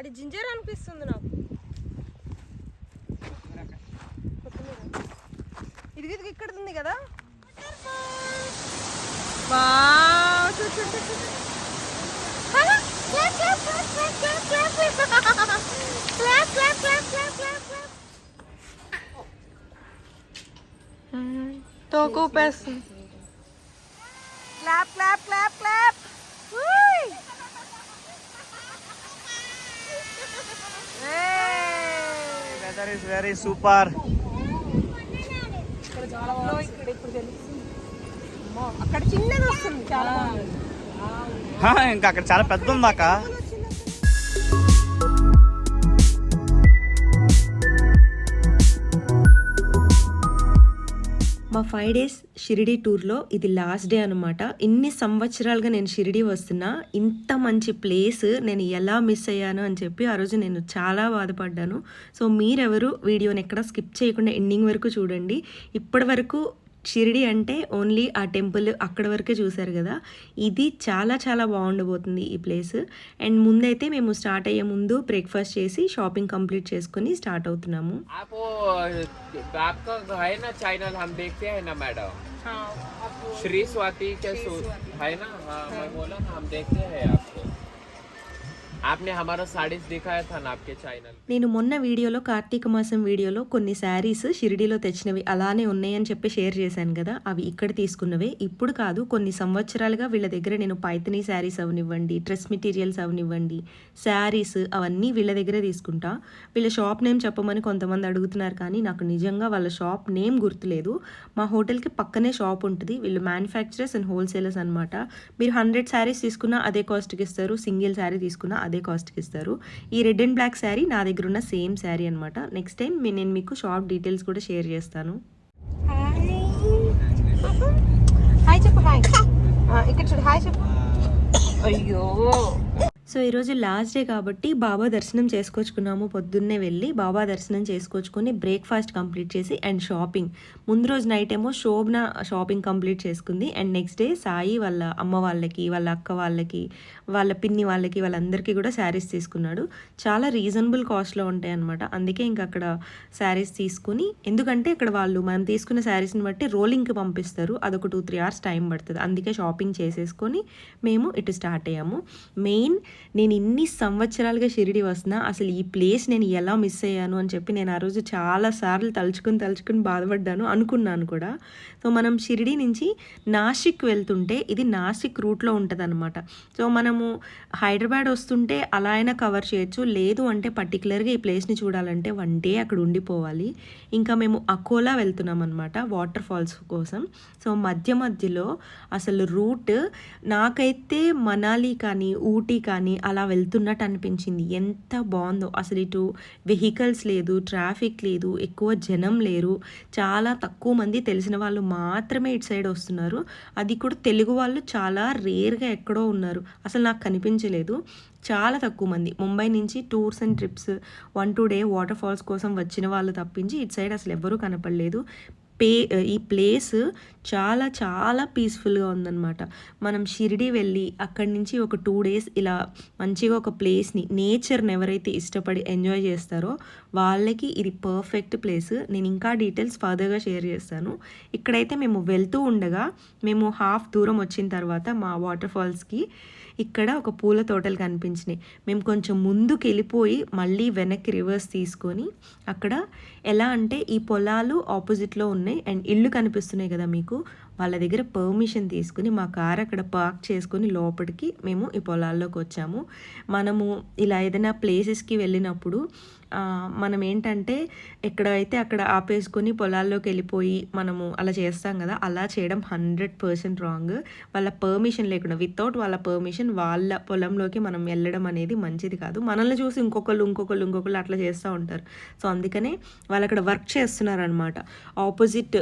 అది జింజర్ అనిపిస్తుంది నాకు. ఇదిగో ఇక్కడ ఉంది కదా. తోకు clap clap clap clap. Weather is very super అక్కడ చిన్నది వస్తుంది చాలా. ఇంకా అక్కడ చాలా పెద్ద ఉందాక ఫైవ్ డేస్ షిరిడి టూర్లో ఇది లాస్ట్ డే అనమాట ఇన్ని సంవత్సరాలుగా నేను షిరిడి వస్తున్నా ఇంత మంచి ప్లేస్ నేను ఎలా మిస్ అయ్యాను అని చెప్పి ఆ రోజు నేను చాలా బాధపడ్డాను. సో మీరెవరు వీడియోని ఎక్కడ స్కిప్ చేయకుండా ఎండింగ్ వరకు చూడండి. ఇప్పటి వరకు షిరిడి అంటే ఓన్లీ ఆ టెంపుల్ అక్కడ వరకే చూశారు కదా. ఇది చాలా చాలా బాగుండబోతుంది ఈ ప్లేస్. అండ్ ముందైతే మేము స్టార్ట్ అయ్యే ముందు బ్రేక్ఫాస్ట్ చేసి షాపింగ్ కంప్లీట్ చేసుకుని స్టార్ట్ అవుతున్నాము. శ్రీ స్వాతి आपने हमारा साड़ीज दिखाया था ना आपके चैनल నేను మొన్న వీడియోలో కార్తీక మాసం వీడియోలో కొన్ని శారీస్ షిరిడీలో తెచ్చినవి అలానే ఉన్నాయని చెప్పి షేర్ చేశాను కదా అవి ఇక్కడ తీసుకున్నవే ఇప్పుడు కాదు కొన్ని సంవత్సరాలుగా వీళ్ళ దగ్గర నేను పైతనీ శారీస్ అవనివ్వండి డ్రెస్ మెటీరియల్స్ అవనివ్వండి శారీస్ అవన్నీ వీళ్ళ దగ్గరే తీసుకుంటా వీళ్ళ షాప్ నేమ్ చెప్పమని కొంతమంది అడుగుతున్నారు కానీ నాకు నిజంగా వాళ్ళ షాప్ నేమ్ గుర్తులేదు మా హోటల్కి పక్కనే షాప్ ఉంటుంది వీళ్ళు మ్యానుఫ్యాక్చరర్స్ అండ్ హోల్సేలర్స్ అనమాట మీరు హండ్రెడ్ శారీస్ తీసుకున్నా అదే కాస్ట్కి ఇస్తారు సింగిల్ శారీ తీసుకున్నా అదే కాస్ట్కి ఇస్తారు. ఈ రెడ్ అండ్ బ్లాక్ శారీ నా దగ్గర ఉన్న సేమ్ శారీ అనమాట నెక్స్ట్ టైం నేను మీకు షాప్ డీటెయిల్స్ కూడా షేర్ చేస్తాను. హాయ్ చెప్పు హాయ్ uh, ఇక్కడ చూడు హాయ్ చెప్పు. అయ్యో. సో ఈరోజు లాస్ట్ డే కాబట్టి బాబా దర్శనం చేసుకొచ్చుకున్నాము పొద్దున్నే వెళ్ళి బాబా దర్శనం చేసుకొచ్చుకొని బ్రేక్ఫాస్ట్ కంప్లీట్ చేసి అండ్ షాపింగ్ ముందు రోజు నైట్ ఏమో శోభన షాపింగ్ కంప్లీట్ చేసుకుంది. అండ్ నెక్స్ట్ డే సాయి వాళ్ళ అమ్మ వాళ్ళకి వాళ్ళ అక్క వాళ్ళకి వాళ్ళ పిన్ని వాళ్ళకి వాళ్ళందరికీ కూడా శారీస్ తీసుకున్నాడు. చాలా రీజనబుల్ కాస్ట్లో ఉంటాయి అనమాట అందుకే ఇంక అక్కడ శారీస్ తీసుకుని ఎందుకంటే ఇక్కడ వాళ్ళు మనం తీసుకున్న శారీస్ని బట్టి రోలింగ్కి పంపిస్తారు. అదొక టూ త్రీ అవర్స్ టైం పడుతుంది. అందుకే షాపింగ్ చేసేసుకొని మేము ఇటు స్టార్ట్ అయ్యాము. మెయిన్ నేను ఇన్ని సంవత్సరాలుగా షిరిడి వస్తున్నా అసలు ఈ ప్లేస్ నేను ఎలా మిస్ అయ్యాను అని చెప్పి నేను ఆ రోజు చాలా సార్లు తలుచుకుని తలుచుకుని బాధపడ్డాను అనుకున్నాను కూడా. సో మనం షిరిడి నుంచి నాసిక్ వెళ్తుంటే ఇది నాసిక్ రూట్లో ఉంటుంది అనమాట సో మనము హైదరాబాద్ వస్తుంటే అలా అయినా కవర్ చేయొచ్చు. లేదు అంటే పర్టికులర్గా ఈ ప్లేస్ని చూడాలంటే వన్ డే అక్కడ ఉండిపోవాలి. ఇంకా మేము అకోలా వెళ్తున్నాం అనమాట వాటర్ ఫాల్స్ కోసం. సో మధ్య మధ్యలో అసలు రూట్ నాకైతే మనాలి కానీ ఊటీ కానీ అలా వెళ్తున్నట్టు అనిపించింది. ఎంత బాగుందో. అసలు ఇటు వెహికల్స్ లేదు ట్రాఫిక్ లేదు ఎక్కువ జనం లేరు. చాలా తక్కువ మంది తెలిసిన వాళ్ళు మాత్రమే ఇటు సైడ్ వస్తున్నారు. అది కూడా తెలుగు వాళ్ళు చాలా రేర్గా ఎక్కడో ఉన్నారు. అసలు నాకు కనిపించలేదు. చాలా తక్కువ మంది. ముంబై నుంచి tours and trips one two day waterfalls కోసం వచ్చిన వాళ్ళు తప్పించి ఇటు సైడ్ అసలు ఎవ్వరూ కనపడలేదు. పే ఈ ప్లేస్ చాలా చాలా పీస్ఫుల్గా ఉందన్నమాట. మనం షిరిడి వెళ్ళి అక్కడి నుంచి ఒక టూ డేస్ ఇలా మంచిగా ఒక ప్లేస్ని నేచర్ని ఎవరైతే ఇష్టపడి ఎంజాయ్ చేస్తారో వాళ్ళకి ఇది పర్ఫెక్ట్ ప్లేస్. నేను ఇంకా డీటెయిల్స్ ఫర్దర్గా షేర్ చేస్తాను. ఇక్కడైతే మేము వెళ్తూ ఉండగా మేము హాఫ్ దూరం వచ్చిన తర్వాత మా వాటర్ ఫాల్స్కి ఇక్కడ ఒక పూల తోటలు కనిపించినాయి. మేము కొంచెం ముందుకు వెళ్ళిపోయి మళ్ళీ వెనక్కి రివర్స్ తీసుకొని అక్కడ ఎలా అంటే ఈ పొలాలు ఆపోజిట్లో ఉన్నాయి. అండ్ ఇల్లు కనిపిస్తున్నాయి కదా మీకు. వాళ్ళ దగ్గర పర్మిషన్ తీసుకుని మా కార్ అక్కడ పార్క్ చేసుకొని లోపలికి మేము ఈ పొలాల్లోకి వచ్చాము. మనము ఇలా ఏదైనా ప్లేసెస్కి వెళ్ళినప్పుడు మనం ఏంటంటే ఎక్కడైతే అక్కడ ఆపేసుకొని పొలాల్లోకి వెళ్ళిపోయి మనము అలా చేస్తాం కదా అలా చేయడం హండ్రెడ్ పర్సెంట్ రాంగ్. వాళ్ళ పర్మిషన్ లేకుండా వితౌట్ వాళ్ళ పర్మిషన్ వాళ్ళ పొలంలోకి మనం వెళ్ళడం అనేది మంచిది కాదు. మనల్ని చూసి ఇంకొకళ్ళు ఇంకొకళ్ళు ఇంకొకళ్ళు అట్లా చేస్తూ ఉంటారు. సో అందుకనే వాళ్ళు అక్కడ వర్క్ చేస్తున్నారనమాట. ఆపోజిట్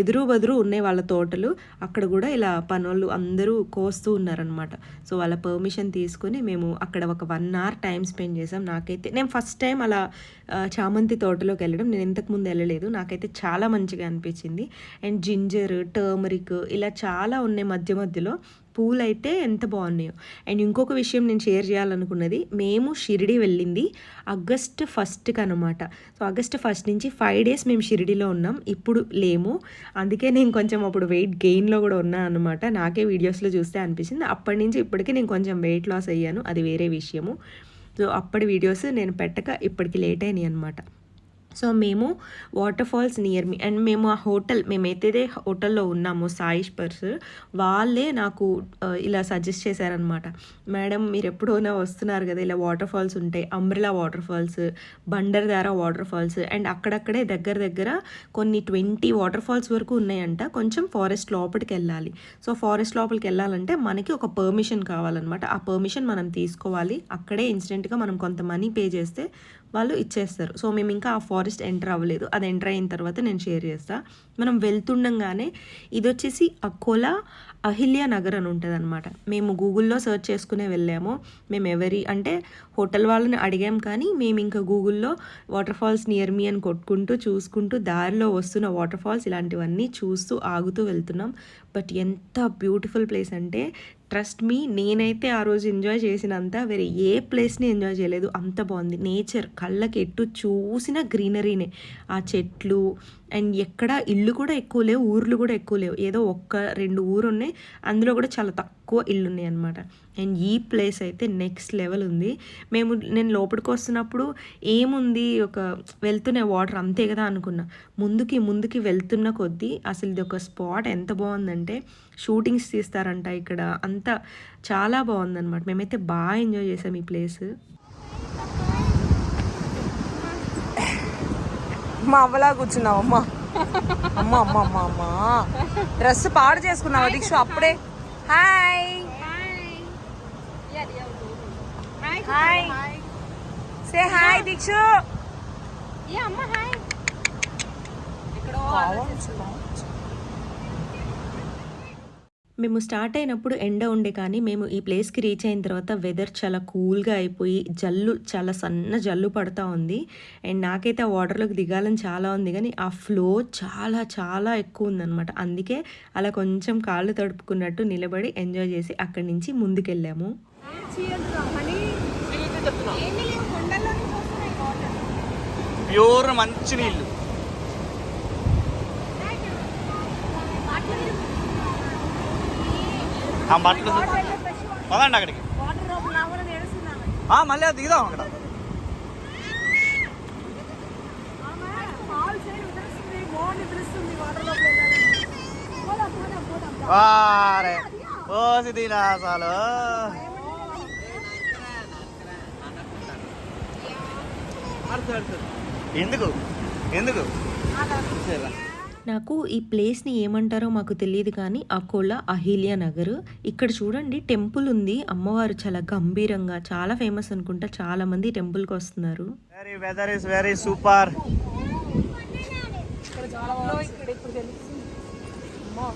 ఎదురు బదురు ఉన్నాయి వాళ్ళ తోటలు అక్కడ కూడా ఇలా పనులు అందరూ కోస్తూ ఉన్నారనమాట. సో వాళ్ళ పర్మిషన్ తీసుకొని మేము అక్కడ ఒక వన్ అవర్ టైం స్పెండ్ చేసాం. నాకైతే నేను ఫస్ట్ టైం అలా అలా చామంతి తోటలోకి వెళ్ళడం నేను ఇంతకుముందు వెళ్ళలేదు. నాకైతే చాలా మంచిగా అనిపించింది. అండ్ జింజర్ టర్మరిక్ ఇలా చాలా ఉన్నాయి మధ్య మధ్యలో. పూలు అయితే ఎంత బాగున్నాయో. అండ్ ఇంకొక విషయం నేను షేర్ చేయాలనుకున్నది మేము షిరిడి వెళ్ళింది ఆగస్ట్ ఫస్ట్కి అనమాట సో ఆగస్ట్ ఫస్ట్ నుంచి ఫైవ్ డేస్ మేము షిరిడిలో ఉన్నాం. ఇప్పుడు లేము. అందుకే నేను కొంచెం అప్పుడు వెయిట్ గెయిన్లో కూడా ఉన్నాను అనమాట నాకే వీడియోస్లో చూస్తే అనిపించింది. అప్పటి నుంచి ఇప్పటికీ నేను కొంచెం వెయిట్ లాస్ అయ్యాను. అది వేరే విషయము. సో అప్పటి వీడియోస్ నేను పెట్టక ఇప్పటికి లేట్ అయినాయి అనమాట సో మేము water falls near me and మేము ఆ హోటల్ మేమైతేదే హోటల్లో ఉన్నామో సాయిష్ పర్స్ వాళ్ళే నాకు ఇలా సజెస్ట్ చేశారనమాట మేడం మీరు ఎప్పుడైనా వస్తున్నారు కదా ఇలా వాటర్ ఫాల్స్ ఉంటాయి umbrella waterfalls Bhandardara waterfalls and అక్కడక్కడే దగ్గర దగ్గర కొన్ని ట్వంటీ వాటర్ ఫాల్స్ వరకు ఉన్నాయంట. కొంచెం ఫారెస్ట్ లోపలికి వెళ్ళాలి. సో ఫారెస్ట్ లోపలికి వెళ్ళాలంటే మనకి ఒక పర్మిషన్ కావాలన్నమాట. ఆ పర్మిషన్ మనం తీసుకోవాలి. అక్కడే ఇన్సిడెంట్గా మనం కొంత మనీ పే చేస్తే వాళ్ళు ఇచ్చేస్తారు. సో మేము ఇంకా ఆ ఫారెస్ట్ ఎంటర్ అవ్వలేదు. అది ఎంటర్ అయిన తర్వాత నేను షేర్ చేస్తాను మనం వెళ్తుండగానే ఇది వచ్చేసి అకోలా అహిల్య నగర్ అని ఉంటుంది అనమాట మేము గూగుల్లో సెర్చ్ చేసుకునే వెళ్ళాము. మేము ఎవరి అంటే హోటల్ వాళ్ళని అడిగాం కానీ మేము ఇంకా గూగుల్లో వాటర్ ఫాల్స్ నియర్ మీ అని కొట్టుకుంటూ చూసుకుంటూ దారిలో వస్తున్న వాటర్ ఫాల్స్ ఇలాంటివన్నీ చూస్తూ ఆగుతూ వెళ్తున్నాం. బట్ ఎంత బ్యూటిఫుల్ ప్లేస్ అంటే ట్రస్ట్ మీ నేనైతే ఆ రోజు ఎంజాయ్ చేసినంత వేరే ఏ ప్లేస్ని ఎంజాయ్ చేయలేదు. అంత బాగుంది. నేచర్ కళ్ళకి ఎటు చూసిన గ్రీనరీనే ఆ చెట్లు అండ్ ఎక్కడ ఇల్లు కూడా ఎక్కువ లేవు ఊర్లు కూడా ఎక్కువ లేవు. ఏదో ఒక్క రెండు ఊరు ఉన్నాయి అందులో కూడా చాలా తక్కువ. ఇల్లు ఉన్నాయి అనమాట అండ్ ఈ ప్లేస్ అయితే నెక్స్ట్ లెవెల్ ఉంది. మేము నేను లోపలికి వస్తున్నప్పుడు ఏముంది ఒక వెళ్తున్న వాటర్ అంతే కదా అనుకున్నా. ముందుకి ముందుకి వెళ్తున్న కొద్దీ అసలు ఇది ఒక స్పాట్ ఎంత బాగుందంటే షూటింగ్స్ తీస్తారంట ఇక్కడ. అంతా చాలా బాగుందన్నమాట. మేమైతే బాగా ఎంజాయ్ చేసాం ఈ ప్లేస్. మా అవ్వలా కూర్చున్నావు అమ్మ. అమ్మ అమ్మ అమ్మ అమ్మ. డ్రెస్ పాడు చేసుకున్నావు దీక్ష? అప్పుడే hi hi say hi Deekshu మేము స్టార్ట్ అయినప్పుడు ఎండ ఉండే కానీ మేము ఈ ప్లేస్కి రీచ్ అయిన తర్వాత వెదర్ చాలా కూల్గా అయిపోయి జల్లు చాలా సన్న జల్లు పడతా ఉంది. అండ్ నాకైతే ఆ వాటర్లోకి దిగాలని చాలా ఉంది కానీ ఆ ఫ్లో చాలా చాలా ఎక్కువ ఉందన్నమాట. అందుకే అలా కొంచెం కాళ్ళు తడుపుకున్నట్టు నిలబడి ఎంజాయ్ చేసి అక్కడి నుంచి ముందుకెళ్ళాము. ప్యూర్ మంచి నీళ్ళు ఆ బట్టలు పదండి అక్కడికి. ఆ, మళ్ళీ అది దిగుదాం అక్కడ. వారే. ఓ సిద్ధీనాసాలు. ఎందుకు? ఎందుకు? నాకు ఈ ప్లేస్ని ఏమంటారో మాకు తెలియదు కానీ అకోలా అహిల్య నగర్. ఇక్కడ చూడండి టెంపుల్ ఉంది. అమ్మవారు చాలా గంభీరంగా చాలా ఫేమస్ అనుకుంటా. చాలా మంది టెంపుల్కి వస్తున్నారు. Very weather is very super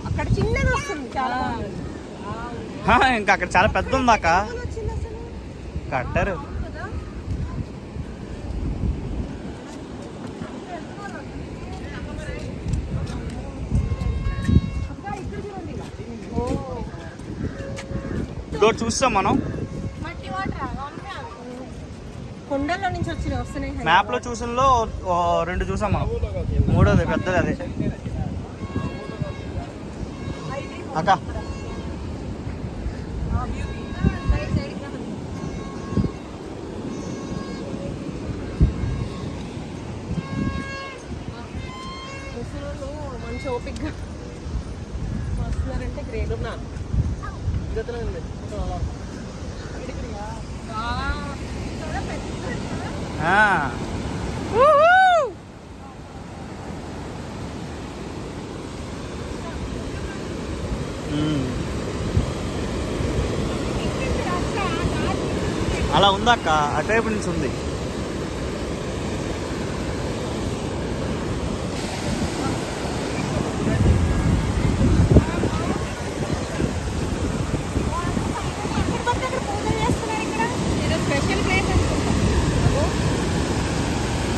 అక్కడ చిన్నది వస్తుంది. చాలా ఇంకా అక్కడ చాలా పెద్ద ఉందాక కట్టారు. ఇదో చూస్తాం మనం? కొండల్లో నుంచి వచ్చి వస్తున్నాయి మ్యాప్లో చూసినలో ఓ రెండు చూసాం మనం. మూడోది పెద్దది అదే. అక్క. మంచి ఓపిక్గా వస్తున్నారంటే గ్రేట్. ఆ. మ్మ్. అలా ఉందక్క అటువైపు నుంచి ఉంది స్పెషల్ ప్లేస్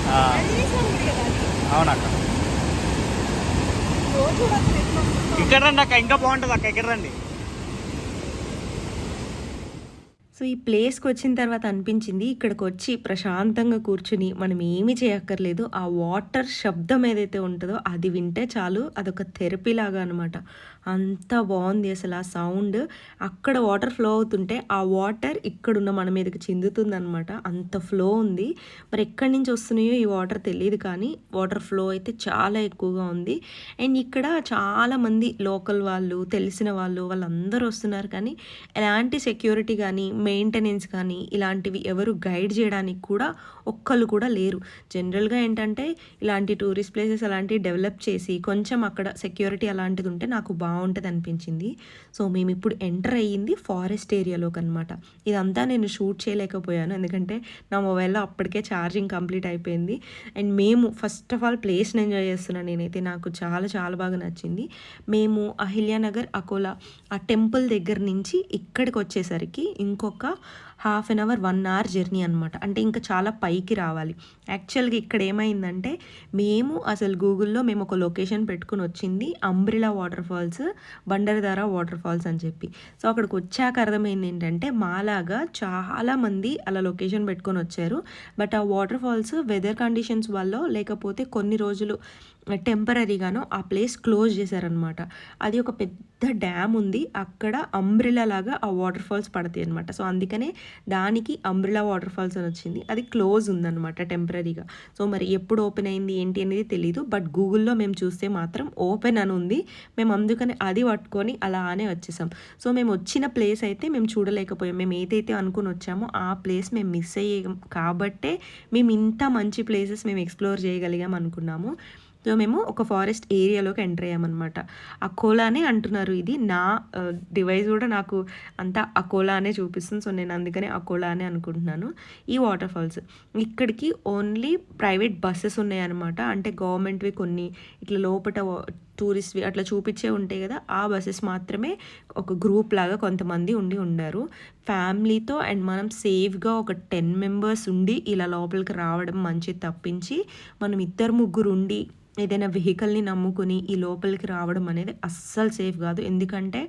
ఆ, అవునక్క రోజు ఇక్కడ రండి అక్క ఇంకా బాగుంటుంది అక్క ఇక్కడ రండి. సో ఈ ప్లేస్కి వచ్చిన తర్వాత అనిపించింది ఇక్కడికి వచ్చి ప్రశాంతంగా కూర్చుని మనం ఏమీ చేయక్కర్లేదు ఆ వాటర్ శబ్దం ఏదైతే ఉంటుందో అది వింటే చాలు అదొక థెరపీ లాగా అనమాట అంత బాగుంది అసలు ఆ సౌండ్. అక్కడ వాటర్ ఫ్లో అవుతుంటే ఆ వాటర్ ఇక్కడున్న మన మీదకి చిందుతుంది అనమాట అంత ఫ్లో ఉంది. మరి ఎక్కడి నుంచి వస్తున్నాయో ఈ వాటర్ తెలియదు కానీ వాటర్ ఫ్లో అయితే చాలా ఎక్కువగా ఉంది. అండ్ ఇక్కడ చాలామంది లోకల్ వాళ్ళు తెలిసిన వాళ్ళు వాళ్ళందరూ వస్తున్నారు కానీ ఎలాంటి సెక్యూరిటీ కానీ మెయింటెనెన్స్ కానీ ఇలాంటివి ఎవరు గైడ్ చేయడానికి కూడా ఒక్కళ్ళు కూడా లేరు. జనరల్గా ఏంటంటే ఇలాంటి టూరిస్ట్ ప్లేసెస్ అలాంటివి డెవలప్ చేసి కొంచెం అక్కడ సెక్యూరిటీ అలాంటిది ఉంటే నాకు బాగుంటుంది అనిపించింది. సో మేము ఇప్పుడు ఎంటర్ అయ్యింది ఫారెస్ట్ ఏరియాలోకి అనమాట ఇదంతా నేను షూట్ చేయలేకపోయాను. ఎందుకంటే నా మొబైల్లో అప్పటికే ఛార్జింగ్ కంప్లీట్ అయిపోయింది. అండ్ మేము ఫస్ట్ ఆఫ్ ఆల్ ప్లేస్ని ఎంజాయ్ చేస్తున్నాను నేనైతే. నాకు చాలా చాలా బాగా నచ్చింది. మేము అహిల్యానగర్ అకోలా ఆ టెంపుల్ దగ్గర నుంచి ఇక్కడికి వచ్చేసరికి ఇంకొక కనుక half an hour one hour journey అనమాట అంటే ఇంకా చాలా పైకి రావాలి. యాక్చువల్గా ఇక్కడ ఏమైందంటే మేము అసలు గూగుల్లో మేము ఒక లొకేషన్ పెట్టుకుని వచ్చింది umbrella water falls Bhandardara water falls అని చెప్పి. సో అక్కడికి వచ్చాక అర్థమైంది ఏంటంటే మాలాగా చాలామంది అలా లొకేషన్ పెట్టుకొని వచ్చారు. బట్ ఆ వాటర్ ఫాల్స్ వెదర్ కండిషన్స్ వల్ల లేకపోతే కొన్ని రోజులు టెంపరీగాను ఆ ప్లేస్ క్లోజ్ చేశారనమాట అది ఒక పెద్ద డ్యామ్ ఉంది. అక్కడ అంబ్రిలా లాగా ఆ వాటర్ ఫాల్స్ పడతాయి అనమాట సో అందుకనే దానికి అంబ్రిలా వాటర్ ఫాల్స్ అని వచ్చింది. అది క్లోజ్ ఉందన్నమాట టెంపరీగా సో మరి ఎప్పుడు ఓపెన్ అయింది ఏంటి అనేది తెలీదు. బట్ గూగుల్లో మేము చూస్తే మాత్రం ఓపెన్ అని ఉంది. మేము అందుకని అది పట్టుకొని అలానే వచ్చేసాం. సో మేము వచ్చిన ప్లేస్ అయితే మేము చూడలేకపోయాం. మేము ఏదైతే అనుకుని వచ్చామో ఆ ప్లేస్ మేము మిస్ అయ్యాం. కాబట్టే మేము ఇంత మంచి ప్లేసెస్ మేము ఎక్స్ప్లోర్ చేయగలిగాం అనుకున్నాము. సో మేము ఒక ఫారెస్ట్ ఏరియాలోకి ఎంటర్ అయ్యామన్నమాట. అకోలానే అంటున్నారు ఇది. నా డివైస్ కూడా నాకు అంతా అకోలానే చూపిస్తుంది. సో నేను అందుకనే అకోలానే అనుకుంటున్నాను. ఈ వాటర్ ఫాల్స్ ఇక్కడికి ఓన్లీ ప్రైవేట్ బస్సెస్ ఉన్నాయన్నమాట. అంటే గవర్నమెంట్వి కొన్ని ఇట్లా లోపల టూరిస్ట్వి అట్లా చూపించే ఉంటాయి కదా ఆ బస్సెస్ మాత్రమే ఒక గ్రూప్ లాగా కొంతమంది ఉండి ఉండారు. ఫ్యామిలీతో అండ్ మనం సేఫ్గా ఒక టెన్ మెంబర్స్ ఉండి ఇలా లోపలికి రావడం మంచిది తప్పించి మనం ఇద్దరు ముగ్గురు ఉండి ఏదైనా వెహికల్ని నమ్ముకుని ఈ లోపలికి రావడం అనేది అస్సలు సేఫ్ కాదు. ఎందుకంటే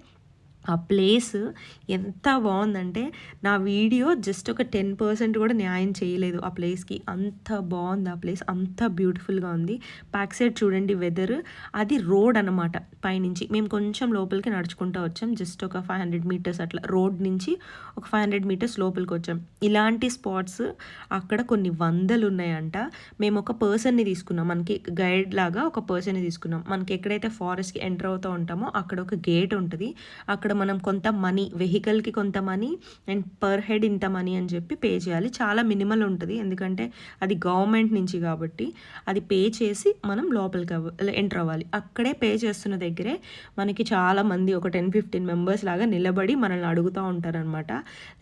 ఆ ప్లేస్ ఎంత బాగుందంటే నా వీడియో జస్ట్ ఒక టెన్ పర్సెంట్ కూడా న్యాయం చేయలేదు ఆ ప్లేస్కి. అంత బాగుంది ఆ ప్లేస్. అంత బ్యూటిఫుల్గా ఉంది. బ్యాక్ సైడ్ చూడండి వెదర్. అది రోడ్ అనమాట పైనుంచి. మేము కొంచెం లోపలికి నడుచుకుంటూ వచ్చాం. జస్ట్ ఒక ఫైవ్ హండ్రెడ్ మీటర్స్ అట్లా రోడ్ నుంచి ఒక ఫైవ్ హండ్రెడ్ మీటర్స్ లోపలికి వచ్చాం. ఇలాంటి స్పాట్స్ అక్కడ కొన్ని వందలు ఉన్నాయంట. మేము ఒక పర్సన్ని తీసుకున్నాం. మనకి గైడ్ లాగా ఒక పర్సన్ని తీసుకున్నాం. మనకి ఎక్కడైతే ఫారెస్ట్కి ఎంటర్ అవుతూ ఉంటామో అక్కడ ఒక గేట్ ఉంటుంది. అక్కడ మనం కొంత మనీ వెహికల్కి కొంత మనీ అండ్ పర్ హెడ్ ఇంత మనీ అని చెప్పి పే చేయాలి. చాలా మినిమల్ ఉంటుంది. ఎందుకంటే అది గవర్నమెంట్ నుంచి కాబట్టి అది పే చేసి మనం లోపలికి ఎంటర్ అవ్వాలి. అక్కడే పే చేస్తున్న దగ్గరే మనకి చాలా మంది ఒక టెన్ ఫిఫ్టీన్ మెంబర్స్ లాగా నిలబడి మనల్ని అడుగుతూ ఉంటారనమాట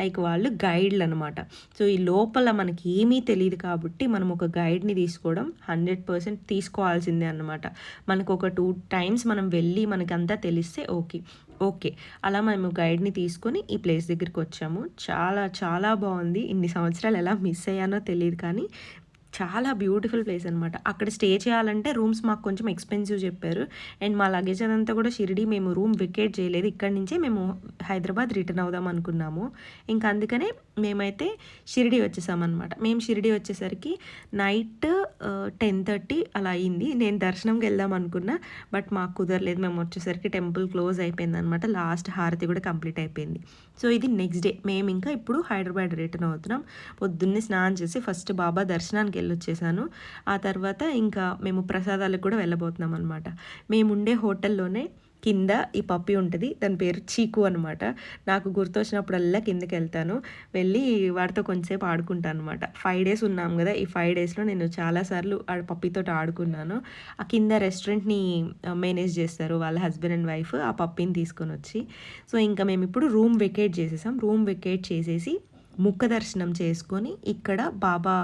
లైక్ వాళ్ళు గైడ్లు అనమాట సో ఈ లోపల మనకి ఏమీ తెలియదు కాబట్టి మనం ఒక గైడ్ని తీసుకోవడం హండ్రెడ్ పర్సెంట్ తీసుకోవాల్సిందే అనమాట మనకు ఒక టూ టైమ్స్ మనం వెళ్ళి మనకంతా అంతా తెలిస్తే ఓకే. ఓకే. అలా మేము గైడ్ని తీసుకొని ఈ ప్లేస్ దగ్గరికి వచ్చాము. చాలా చాలా బాగుంది ఇన్ని సంవత్సరాలు ఎలా మిస్ అయ్యానో తెలియదు కానీ చాలా బ్యూటిఫుల్ ప్లేస్ అనమాట అక్కడ స్టే చేయాలంటే రూమ్స్ మాకు కొంచెం ఎక్స్పెన్సివ్ చెప్పారు. అండ్ మా లగేజ్ అదంతా కూడా షిరిడి మేము రూమ్ వెకేట్ చేయలేదు. ఇక్కడి నుంచే మేము హైదరాబాద్ రిటర్న్ అవుదాం అనుకున్నాము. ఇంకా అందుకనే మేమైతే షిరిడి వచ్చేసామన్నమాట మేము షిరిడి వచ్చేసరికి నైట్ టెన్ థర్టీ అలా అయింది. నేను దర్శనంకి వెళ్దాం అనుకున్నా బట్ మాకు కుదరలేదు. మేము వచ్చేసరికి టెంపుల్ క్లోజ్ అయిపోయింది అనమాట లాస్ట్ హారతి కూడా కంప్లీట్ అయిపోయింది. సో ఇది నెక్స్ట్ డే మేము ఇంకా ఇప్పుడు హైదరాబాద్ రిటర్న్ అవుతున్నాం. పొద్దున్నే స్నానం చేసి ఫస్ట్ బాబా దర్శనానికి వెళ్ళొచ్చేసాను ఆ తర్వాత ఇంకా మేము ప్రసాదాలకు కూడా వెళ్ళబోతున్నాం అనమాట మేము ఉండే హోటల్లోనే కింద ఈ పప్పి ఉంటుంది దాని పేరు చీకు అనమాట నాకు గుర్తొచ్చినప్పుడల్లా కిందకి వెళ్తాను వెళ్ళి వాడితో కొంచెంసేపు ఆడుకుంటాను అనమాట ఫైవ్ డేస్ ఉన్నాం కదా ఈ ఫైవ్ డేస్లో నేను చాలాసార్లు ఆ పప్పితో ఆడుకున్నాను. ఆ కింద రెస్టారెంట్ని మేనేజ్ చేస్తారు వాళ్ళ హస్బెండ్ అండ్ వైఫ్ ఆ పప్పిని తీసుకొని వచ్చి సో ఇంకా మేము ఇప్పుడు రూమ్ వెకేట్ చేసేసాం. రూమ్ వెకేట్ చేసేసి ముఖ దర్శనం చేసుకొని ఇక్కడ బాబా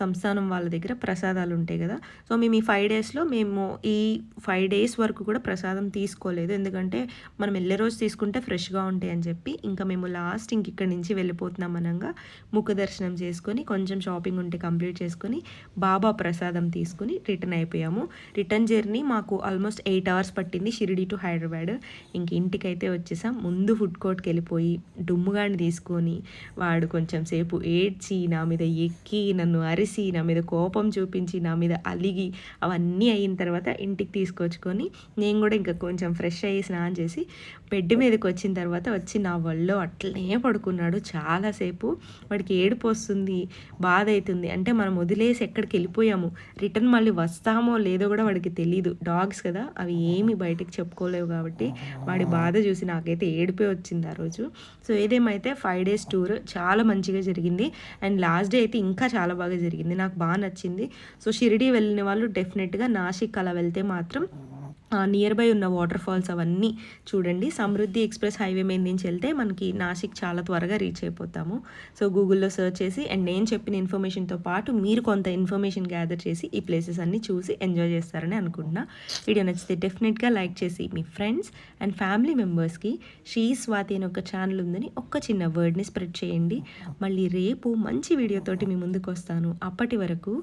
సంస్థానం వాళ్ళ దగ్గర ప్రసాదాలు ఉంటాయి కదా. సో మేము ఈ ఫైవ్ డేస్లో మేము ఈ ఫైవ్ డేస్ వరకు కూడా ప్రసాదం తీసుకోలేదు. ఎందుకంటే మనం వెళ్ళే రోజు తీసుకుంటే ఫ్రెష్గా ఉంటాయి అని చెప్పి ఇంకా మేము లాస్ట్ ఇంక ఇక్కడి నుంచి వెళ్ళిపోతున్నాం అనగా ముఖ దర్శనం చేసుకొని కొంచెం షాపింగ్ ఉంటే కంప్లీట్ చేసుకొని బాబా ప్రసాదం తీసుకుని రిటర్న్ అయిపోయాము. రిటర్న్ జర్నీ మాకు ఆల్మోస్ట్ ఎయిట్ అవర్స్ పట్టింది షిరిడి టు హైదరాబాద్. ఇంక ఇంటికైతే వచ్చేసాం. ముందు ఫుడ్ కోర్ట్కి వెళ్ళిపోయి డుమ్ముగాడిని తీసుకొని వాడు కొంచెం సేపు ఏడ్చి నా మీద ఎక్కి నన్ను అరిసి నా మీద కోపం చూపించి నా మీద అలిగి అవన్నీ అయిన తర్వాత ఇంటికి తీసుకొచ్చుకొని నేను కూడా ఇంకా కొంచెం ఫ్రెష్ అయ్యి స్నానం చేసి బెడ్ మీదకి వచ్చిన తర్వాత వచ్చి నా వల్ల అట్లనే పడుకున్నాడు. చాలాసేపు వాడికి ఏడుపు వస్తుంది బాధ అవుతుంది. అంటే మనం వదిలేసి ఎక్కడికి వెళ్ళిపోయాము. రిటర్న్ మళ్ళీ వస్తామో లేదో కూడా వాడికి తెలియదు డాగ్స్ కదా అవి ఏమి బయటకు చెప్పుకోలేవు కాబట్టి వాడి బాధ చూసి నాకైతే ఏడిపోయి వచ్చింది ఆ రోజు. సో ఏదేమైతే ఫైవ్ డేస్ టూర్ చాలా మంచిగా జరిగింది. అండ్ లాస్ట్ డే అయితే ఇంకా చాలా బాగా జరిగింది. నాకు బాగా నచ్చింది. సో షిరిడి వెళ్ళిన వాళ్ళు డెఫినెట్గా నాసిక్ అలా వెళ్తే మాత్రం నియర్ బై ఉన్న వాటర్ ఫాల్స్ అవన్నీ చూడండి. సమృద్ధి ఎక్స్ప్రెస్ హైవే మీద నుంచి వెళ్తే మనకి నాసిక్ చాలా త్వరగా రీచ్ అయిపోతాము. సో గూగుల్లో సెర్చ్ చేసి అండ్ నేను చెప్పిన ఇన్ఫర్మేషన్తో పాటు మీరు కొంత ఇన్ఫర్మేషన్ గ్యాదర్ చేసి ఈ ప్లేసెస్ అన్నీ చూసి ఎంజాయ్ చేస్తారని అనుకుంటున్నా. వీడియో నచ్చితే డెఫినెట్గా లైక్ చేసి మీ ఫ్రెండ్స్ అండ్ ఫ్యామిలీ మెంబర్స్కి శ్రీ స్వాతి అనే ఒక ఛానల్ ఉందని ఒక్క చిన్న వర్డ్ని స్ప్రెడ్ చేయండి. మళ్ళీ రేపు మంచి వీడియోతోటి మీ ముందుకు వస్తాను. అప్పటి వరకు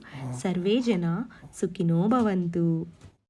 సర్వే జన సుఖినో భవంతు.